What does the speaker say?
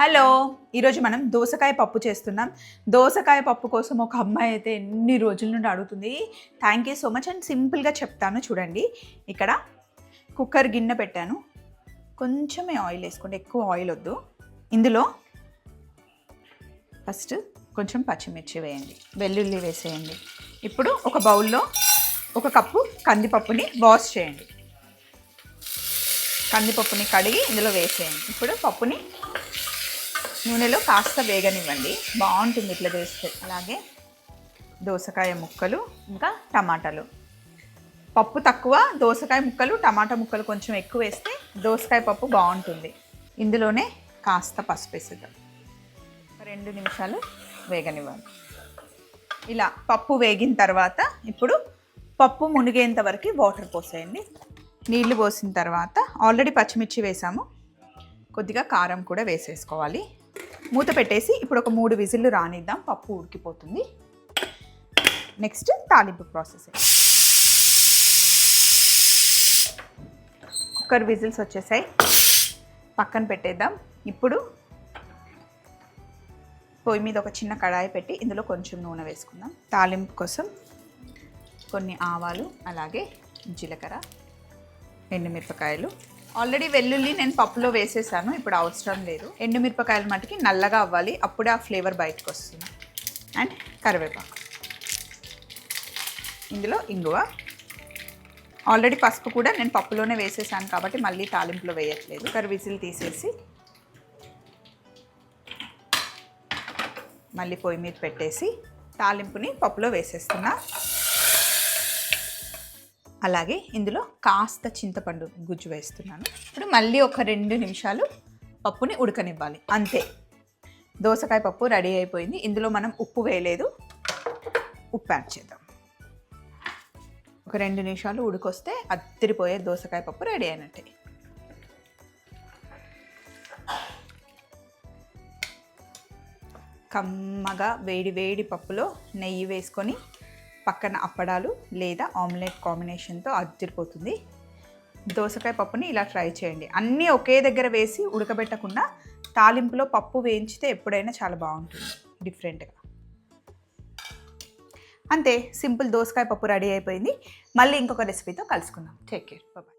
Hello ఈరోజు మనం దోసకాయ పప్పు చేస్తున్నాం. దోసకాయ పప్పు కోసం ఒక అమ్మాయి అయితే ఎన్ని రోజుల నుండి అడుగుతుంది. Thank you so much and సింపుల్గా చెప్తాను చూడండి. ఇక్కడ కుక్కర్ గిన్నె పెట్టాను. కొంచెమే ఆయిల్ వేసుకోండి ఎక్కువ ఆయిల్ వద్దు. ఇందులో ఫస్ట్ కొంచెం పచ్చిమిర్చి వేయండి వెల్లుల్లి వేసేయండి. ఇప్పుడు ఒక బౌల్లో ఒక కప్పు కందిపప్పుని వాష్ చేయండి. కందిపప్పుని కడిగి ఇందులో వేసేయండి. ఇప్పుడు పప్పుని నూనెలో కాస్త వేగనివ్వండి. బాగుంటుంది ఇట్లా వేస్తే అలాగే దోసకాయ ముక్కలు ఇంకా టమాటాలు. పప్పు తక్కువ దోసకాయ ముక్కలు టమాటా ముక్కలు కొంచెం ఎక్కువ వేస్తే దోసకాయ పప్పు బాగుంటుంది. ఇందులోనే కాస్త పసుపు వేసేద్దాం. రెండు నిమిషాలు వేగనివ్వాలి. ఇలా పప్పు వేగిన తర్వాత ఇప్పుడు పప్పు మునిగేంత వరకు వాటర్ పోసేయండి. నీళ్ళు పోసిన తర్వాత ఆల్రెడీ పచ్చిమిర్చి వేసాము. కొద్దిగా కారం కూడా వేసేసుకోవాలి. మూత పెట్టేసి ఇప్పుడు ఒక మూడు విజిల్లు రానిద్దాం. పప్పు ఉడికిపోతుంది. నెక్స్ట్ తాలింపు ప్రాసెస్. కుక్కర్ విజిల్స్ వచ్చేసాయి. పక్కన పెట్టేద్దాం. ఇప్పుడు పొయ్యి మీద ఒక చిన్న కడాయి పెట్టి ఇందులో కొంచెం నూనె వేసుకుందాం. తాలింపు కోసం కొన్ని ఆవాలు అలాగే జీలకర్ర ఎండుమిరపకాయలు ఆల్రెడీ వెల్లుల్లి నేను పప్పులో వేసేసాను ఇప్పుడు అవసరం లేదు. ఎండుమిరపకాయలు మటుకి నల్లగా అవ్వాలి అప్పుడే ఆ ఫ్లేవర్ బయటకు వస్తుంది. అండ్ కరివేపాకు. ఇందులో ఇంగువ. ఆల్రెడీ పసుపు కూడా నేను పప్పులోనే వేసేసాను కాబట్టి మళ్ళీ తాలింపులో వేయట్లేదు. కర్రీ విజిల్ తీసేసి మళ్ళీ పొయ్యి మీద పెట్టేసి తాలింపుని పప్పులో వేసేస్తున్నా. అలాగే ఇందులో కాస్త చింతపండు గుజ్జు వేస్తున్నాను. ఇప్పుడు మళ్ళీ ఒక రెండు నిమిషాలు పప్పుని ఉడకనివ్వాలి. అంతే. దోసకాయ పప్పు రెడీ అయిపోయింది. ఇందులో మనం ఉప్పు వేయలేదు. ఉప్పు యాడ్ చేద్దాం. ఒక రెండు నిమిషాలు ఉడికొస్తే అత్తిరిపోయే దోసకాయ పప్పు రెడీ అయినట్టే. కమ్మగా వేడి వేడి పప్పులో నెయ్యి వేసుకొని పక్కన అప్పడాలు లేదా ఆమ్లెట్ కాంబినేషన్తో అదిరిపోతుంది. దోసకాయ పప్పుని ఇలా ట్రై చేయండి. అన్నీ ఒకే దగ్గర వేసి ఉడకబెట్టకుండా తాలింపులో పప్పు వేయించితే ఎప్పుడైనా చాలా బాగుంటుంది. డిఫరెంట్గా. అంతే సింపుల్ దోసకాయ పప్పు రెడీ అయిపోయింది. మళ్ళీ ఇంకొక రెసిపీతో కలుసుకుందాం. Take care. బాయ్